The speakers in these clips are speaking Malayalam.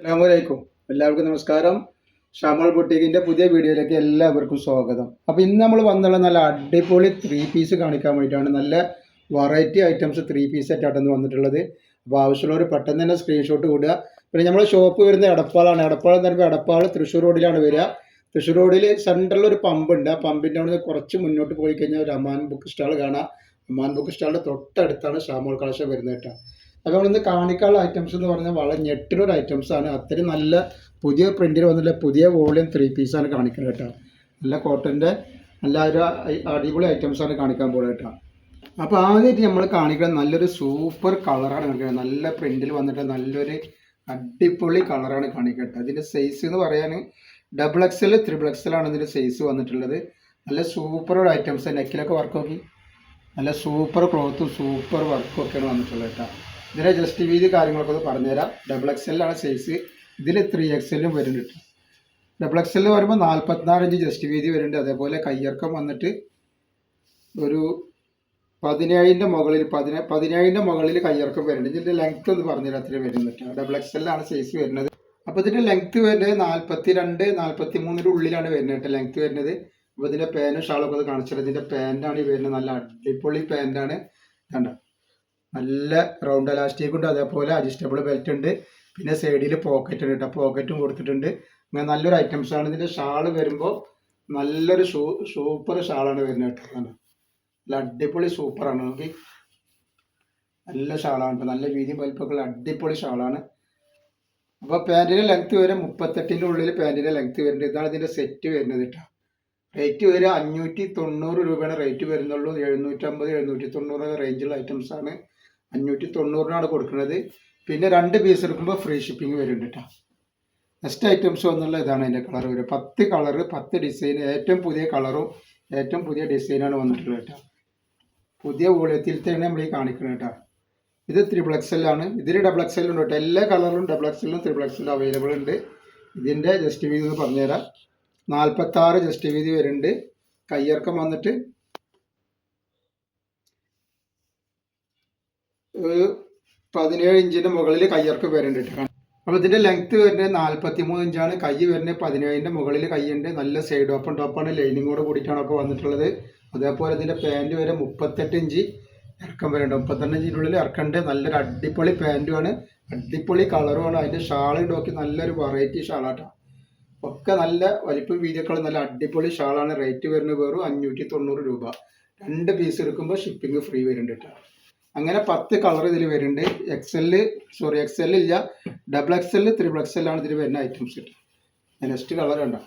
അസ്സലാമലൈക്കും എല്ലാവർക്കും നമസ്കാരം. ഷമൾ ബുട്ടീക്കിന്റെ പുതിയ വീഡിയോയിലേക്ക് എല്ലാവർക്കും സ്വാഗതം. അപ്പോൾ ഇന്ന് നമ്മൾ വന്നുള്ള നല്ല അടിപൊളി ത്രീ പീസ് കാണിക്കാൻ വേണ്ടിയിട്ടാണ് നല്ല വെറൈറ്റി ഐറ്റംസ് ത്രീ പീസ് ആയിട്ടാണ് വന്നിട്ടുള്ളത്. അപ്പോൾ ആവശ്യമുള്ളവർ പെട്ടെന്ന് തന്നെ സ്ക്രീൻഷോട്ട് കൂടുക പിന്നെ നമ്മുടെ ഷോപ്പ് വരുന്നത് എടപ്പാളാണ്. എടപ്പാൾ എന്ന് പറയുമ്പോൾ എടപ്പാൾ തൃശ്ശൂർ റോഡിലാണ് വരിക. തൃശ്ശൂർ റോഡിൽ സെൻട്രലിൽ ഒരു പമ്പുണ്ട് ആ പമ്പിന്റെ അവിടെ കുറച്ച് മുന്നോട്ട് പോയി കഴിഞ്ഞാൽ ഒരു അമാൻ ബുക്ക് സ്റ്റാൾ കാണാം. അമാൻ ബുക്ക് സ്റ്റാളിന്റെ തൊട്ടടുത്താണ് ഷാമോൾ കളക്ഷൻ വരുന്നത് കേട്ടോ. അപ്പോൾ നമ്മളിന്ന് കാണിക്കാനുള്ള ഐറ്റംസ് എന്ന് പറഞ്ഞാൽ വളരെ ഞെട്ടിലൊരു ഐറ്റംസ് ആണ്. അത്രയും നല്ല പുതിയ പ്രിന്റിൽ വന്നില്ല പുതിയ വോളിയം ത്രീ പീസാണ് കാണിക്കുന്നത് കേട്ടോ. നല്ല കോട്ടന്റെ നല്ല ഒരു അടിപൊളി ഐറ്റംസാണ് കാണിക്കാൻ പോകുന്നത് കേട്ടോ. അപ്പോൾ ആദ്യമായിട്ട് നമ്മൾ കാണിക്കുന്നത് നല്ലൊരു സൂപ്പർ കളറാണ് കാണിക്കുന്നത്. നല്ല പ്രിന്റിൽ വന്നിട്ട് നല്ലൊരു അടിപൊളി കളറാണ് കാണിക്കട്ടെ അതിന്റെ സൈസ് എന്ന് പറയാൻ ഡബിൾ എക്സൽ ത്രിബിൾ എക്സൽ ആണ് ഇതിന്റെ സൈസ് വന്നിട്ടുള്ളത്. നല്ല സൂപ്പർ ഒരു ഐറ്റംസ് നെക്കിലൊക്കെ വർക്ക് നോക്കി. നല്ല സൂപ്പർ ക്ലോത്തും സൂപ്പർ വർക്കും ഒക്കെയാണ് വന്നിട്ടുള്ളത് കേട്ടോ. ഇതിന്റെ ജസ്റ്റ് വീതി കാര്യങ്ങളൊക്കെ ഒന്ന് പറഞ്ഞുതരാം. ഡബിൾ എക്സ് എല്ലാണ് സൈസ് ഇതിൽ ത്രീ എല്ലും വരുന്നുണ്ട് ഡബിൾ എക്സ് എല്ല് വരുമ്പോൾ നാൽപ്പത്തിനാല് ഇഞ്ച് ജസ്റ്റ് വീതി വരുന്നുണ്ട്. അതേപോലെ കയ്യിറക്കം വന്നിട്ട് ഒരു പതിനേഴിന്റെ മുകളിൽ പതിന പതിനേഴിന്റെ മുകളിൽ കയ്യിറക്കം വരുന്നുണ്ട്. ഇതിന്റെ ലെങ്ത് ഒന്ന് പറഞ്ഞുതരാം. അത്രയും വരുന്നുണ്ട് ഡബിൾ എക്സ് എല്ലാണ് സൈസ് വരുന്നത്. അപ്പോൾ ഇതിന്റെ ലെങ്ത് വരുന്നത് നാൽപ്പത്തി രണ്ട് നാൽപ്പത്തി മൂന്നിന്റെ ഉള്ളിലാണ് വരുന്നത്. ലെങ്ത് വരുന്നത് അപ്പോൾ ഇതിന്റെ പാനും ഷാളൊക്കെ ഒന്ന് കാണിച്ചത് ഇതിന്റെ പാന്റാണ് ഈ വരുന്നത്. നല്ല അടിപൊളി പാന്റാണ് കണ്ടോ? നല്ല റൗണ്ട് അലാസ്റ്റിക് ഉണ്ട് അതേപോലെ അഡ്ജസ്റ്റബിൾ ബെൽറ്റ് ഉണ്ട്. പിന്നെ സൈഡിൽ പോക്കറ്റ് ഉണ്ട് കേട്ടോ പോക്കറ്റും കൊടുത്തിട്ടുണ്ട്. അങ്ങനെ നല്ലൊരു ഐറ്റംസ് ആണ്. ഇതിന്റെ ഷാൾ വരുമ്പോൾ നല്ലൊരു ഷൂ സൂപ്പർ ഷാളാണ് വരുന്നത് കേട്ടോ. നല്ല അടിപൊളി സൂപ്പറാണ് നോക്കി. നല്ല ഷാളാണ് നല്ല വീതി വലിപ്പമൊക്കെ ഉള്ള അടിപൊളി ഷാളാണ് അപ്പോൾ പാന്റിന്റെ ലെങ്ത് വരെ മുപ്പത്തെട്ടിന്റെ ഉള്ളിൽ പാന്റിന്റെ ലെങ്ത് വരുന്നത് ഇതാണ് ഇതിന്റെ സെറ്റ് വരുന്നത് കേട്ടോ റേറ്റ് വരെ അഞ്ഞൂറ്റി തൊണ്ണൂറ് രൂപയാണ് റേറ്റ് വരുന്നുള്ളൂ. എഴുന്നൂറ്റമ്പത് എഴുന്നൂറ്റി തൊണ്ണൂറ് റേഞ്ചുള്ള ഐറ്റംസ് ആണ്. അഞ്ഞൂറ്റി തൊണ്ണൂറിനാണ് കൊടുക്കുന്നത്. പിന്നെ രണ്ട് പീസ് എടുക്കുമ്പോൾ ഫ്രീ ഷിപ്പിംഗ് വരുന്നുണ്ട് കേട്ടോ നെക്സ്റ്റ് ഐറ്റംസ് വന്നുള്ള ഇതാണ് അതിന്റെ കളർ വരിക. പത്ത് കളർ പത്ത് ഡിസൈൻ ഏറ്റവും പുതിയ കളറും ഏറ്റവും പുതിയ ഡിസൈനാണ് വന്നിട്ടുള്ളത് കേട്ടോ പുതിയ വോളിയത്തിൽ തന്നെ നമ്മൾ ഈ കാണിക്കുന്നത് കേട്ടോ ഇത് ത്രിബിൾ എക്സലാണ് ഇതിൽ ഡബിൾ എക്സൽ ഉണ്ട് കേട്ടോ എല്ലാ കളറിലും ഡബിൾ എക്സലും ത്രിബിൾ എക്സലും അവൈലബിൾ ഉണ്ട്. ഇതിന്റെ ജസ്റ്റ് വീതി എന്ന് പറഞ്ഞുതരാം. നാൽപ്പത്താറ് ജസ്റ്റ് വീതി വരുന്നുണ്ട്. കയ്യിറക്കം വന്നിട്ട് പതിനേഴ് ഇഞ്ചിന്റെ മുകളിൽ കയ്യർക്ക് വരുന്നുണ്ട് അപ്പൊ അപ്പോൾ ഇതിന്റെ ലെങ്ത് വരുന്നത് നാൽപ്പത്തി മൂന്ന് ഇഞ്ചാണ്. കൈ വരുന്നത് പതിനേഴിന്റെ മുകളിൽ കൈയുണ്ട്. നല്ല സൈഡ് ഓപ്പൺ ടോപ്പാണ് ലൈനിങ്ങോട് കൂടിയിട്ടാണ് ഒക്കെ വന്നിട്ടുള്ളത്. അതേപോലെ ഇതിന്റെ പാന്റ് വരെ മുപ്പത്തെട്ട് ഇഞ്ച് ഇറക്കം വരുന്നുണ്ട് മുപ്പത്തെട്ട് ഇഞ്ചിനുള്ളിൽ ഇറക്കണ്ട്. നല്ലൊരു അടിപൊളി പാന്റുമാണ് അടിപൊളി കളറുമാണ് അതിന്റെ ഷാൾ നോക്കി നല്ലൊരു വെറൈറ്റി ഷാളാട്ടാണ് ഒക്കെ നല്ല വലിപ്പം വീതിയൊക്കെ നല്ല അടിപൊളി ഷാളാണ് റേറ്റ് വരുന്നത് വെറും അഞ്ഞൂറ്റി തൊണ്ണൂറ് രൂപ. രണ്ട് പീസ് എടുക്കുമ്പോൾ ഷിപ്പിംഗ് ഫ്രീ വരുന്നുണ്ട് കേട്ടോ. അങ്ങനെ പത്ത് കളർ ഇതിൽ വരുന്നുണ്ട്. എക്സെൽ സോറി എക്സെൽ ഇല്ല. ഡബിൾ എക്സെൽ ത്രിബിൾ എക്സെല്ലാണ് ഇതിൽ വരുന്ന ഐറ്റംസ് കിട്ടും നെക്സ്റ്റ് കളർ ഉണ്ടോ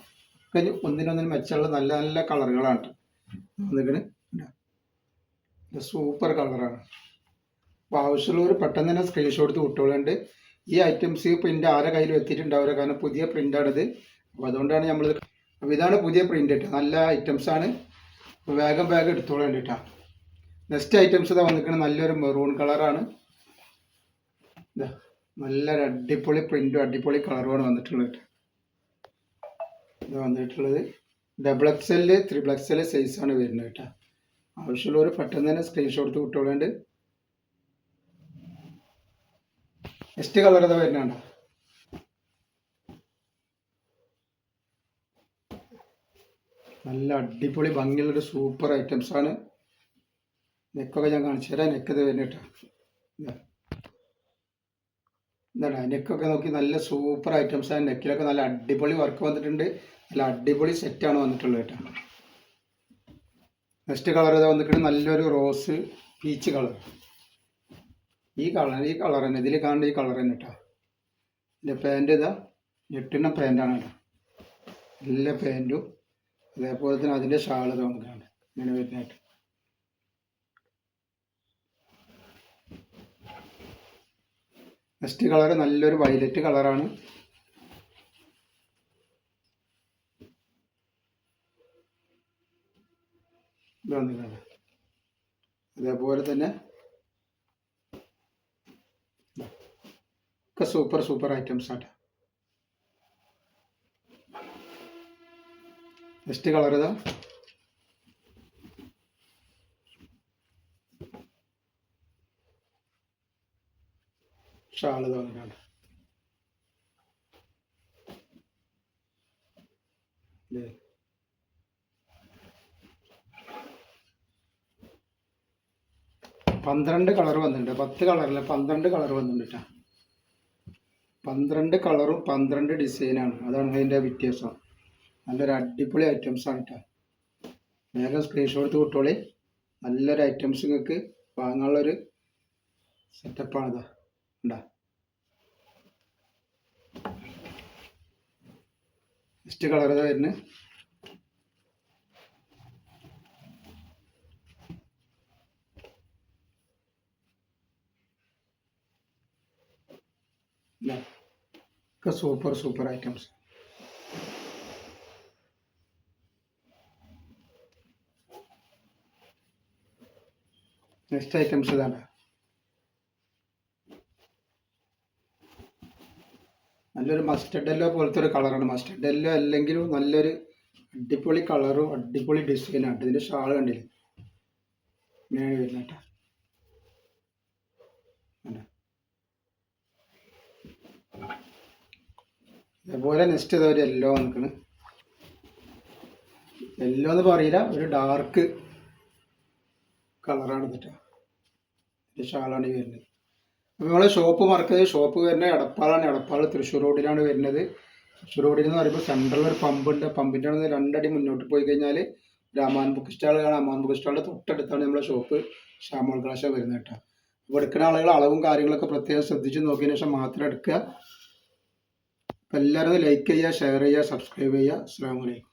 കഴിഞ്ഞ് ഒന്നിനൊന്നിന് മെച്ചമുള്ള നല്ല നല്ല കളറുകളാണ് വന്നിട്ട് സൂപ്പർ കളറാണ് അപ്പോൾ ആവശ്യമുള്ളവർ പെട്ടെന്ന് തന്നെ സ്ക്രീൻഷോട്ട് എടുത്ത് ഈ ഐറ്റംസ് പ്രിന്റ് ആരെ കയ്യിൽ എത്തിയിട്ടുണ്ടാവില്ല. കാരണം പുതിയ പ്രിന്റാണിത് അപ്പോൾ അതുകൊണ്ടാണ് നമ്മൾ അപ്പോൾ ഇതാണ് പുതിയ പ്രിന്റ് കേട്ടോ നല്ല ഐറ്റംസ് ആണ്. വേഗം വേഗം എടുത്തോളാം കേട്ടോ നെക്സ്റ്റ് ഐറ്റംസ് ഇതാ വന്നിരിക്കുന്നത് നല്ലൊരു മെറൂൺ കളറാണ് നല്ലൊരു അടിപൊളി പ്രിന്റും അടിപൊളി കളറുമാണ് വന്നിട്ടുള്ളത്. ഇത് വന്നിട്ടുള്ളത് double X L triple X L സൈസാണ് വരുന്നത് കേട്ടോ. ആവശ്യമുള്ളവർ പെട്ടെന്ന് തന്നെ സ്ക്രീൻഷോട്ട് എടുത്ത് നെക്സ്റ്റ് കളർ ഇതാ വരുന്നുണ്ടോ നല്ല അടിപൊളി ഭംഗിയുള്ളൊരു സൂപ്പർ ഐറ്റംസ് ആണ്. നെക്കൊക്കെ ഞാൻ കാണിച്ചു. തരാം നെക്ക് ഇത് വരുന്നിട്ട് എന്താണ് നെക്കൊക്കെ നോക്കി നല്ല സൂപ്പർ ഐറ്റംസ് ആണ്. നെക്കിലൊക്കെ നല്ല അടിപൊളി വർക്ക് വന്നിട്ടുണ്ട്. നല്ല അടിപൊളി സെറ്റാണ് വന്നിട്ടുള്ളത് കേട്ടോ. നെക്സ്റ്റ് കളർ ഇതാ വന്നിട്ടുണ്ട് നല്ലൊരു റോസ് പീച്ച് കളർ ഈ കളർ ഈ കളർ തന്നെ. ഇതിൽ കാണുന്ന ഈ കളർ തന്നെ കേട്ടോ. എന്റെ പാന്റ് ഇതാ. ഞെട്ടിന പാന്റാണ് കേട്ടോ. നല്ല പാന്റും അതേപോലെ തന്നെ അതിന്റെ ഷാൾ തോന്നുന്നുണ്ട് ഇങ്ങനെ വരുന്നതായിട്ട്. നെക്സ്റ്റ് കളർ നല്ലൊരു വയലറ്റ് കളറാണ് അതേപോലെ തന്നെ ഒക്കെ സൂപ്പർ സൂപ്പർ ഐറ്റംസ് ആണ്. നെക്സ്റ്റ് കളർ ഇതാ. ഷാൾ തോന്നിട്ടുണ്ട് പന്ത്രണ്ട് കളർ വന്നിട്ടുണ്ട്. പത്ത് കളറില്ല പന്ത്രണ്ട് കളർ വന്നിട്ടുണ്ട് പന്ത്രണ്ട് കളറും പന്ത്രണ്ട് ഡിസൈനാണ് അതാണ് അതിന്റെ വ്യത്യാസം. നല്ലൊരു അടിപൊളി ഐറ്റംസ് ആണ് കേട്ടോ വേഗം സ്ക്രീൻഷോട്ട് എടുത്ത് നല്ലൊരു ഐറ്റംസ് നിങ്ങൾക്ക് വാങ്ങാനുള്ളൊരു സെറ്റപ്പാണിതാ ഉണ്ടാ നെക്സ്റ്റ് കളർ ഇതാ. വരുന്നത് ഒക്കെ super super items next items ഇതാണ്. നല്ലൊരു മസ്റ്റർഡ് എല്ലോ പോലത്തെ ഒരു കളറാണ് മസ്റ്റർഡ് എല്ലോ അല്ലെങ്കിലും നല്ലൊരു അടിപൊളി കളറും അടിപൊളി ഡിസൈനാണ് ഇതിന്റെ ഷാൾ കണ്ടില്ലേ? ഇങ്ങനെയാണ് വരുന്നത് കേട്ടോ? അതേപോലെ നെക്സ്റ്റ് ഇതൊരു എല്ലോ നിൽക്കണ് യെല്ലോ എന്ന് പറയില്ല ഒരു ഡാർക്ക് കളറാണ് കേട്ടോ ഷാളാണ് ഈ വരുന്നത്. അപ്പോൾ നമ്മളെ ഷോപ്പ് മറക്കുന്നത് ഷോപ്പ് വരുന്നത് എടപ്പാളാണ്. എടപ്പാൾ തൃശ്ശൂർ റോഡിലാണ് വരുന്നത്. തൃശ്ശൂർ റോഡിൽ എന്ന് പറയുമ്പോൾ സെൻട്രലിൽ ഒരു പമ്പുണ്ട് പമ്പിന്റെ അവിടെ രണ്ടടി മുന്നോട്ട് പോയി കഴിഞ്ഞാൽ രാമാൻ ബുക്ക് സ്റ്റാൾ കാണാം അമാൻ ബുക്ക് സ്റ്റാളിന്റെ തൊട്ടടുത്താണ് നമ്മളെ ഷോപ്പ് ഷാമോൾ ക്ലാഷ വരുന്നത് കേട്ടോ. അപ്പോൾ എടുക്കുന്ന ആളുകൾ അളവും കാര്യങ്ങളൊക്കെ പ്രത്യേകം ശ്രദ്ധിച്ച് നോക്കിയതിന് ശേഷം മാത്രം എടുക്കുക. എല്ലാവരും ലൈക്ക് ചെയ്യുക ഷെയർ ചെയ്യുക സബ്സ്ക്രൈബ് ചെയ്യുക. അസ്സാം വലൈക്കും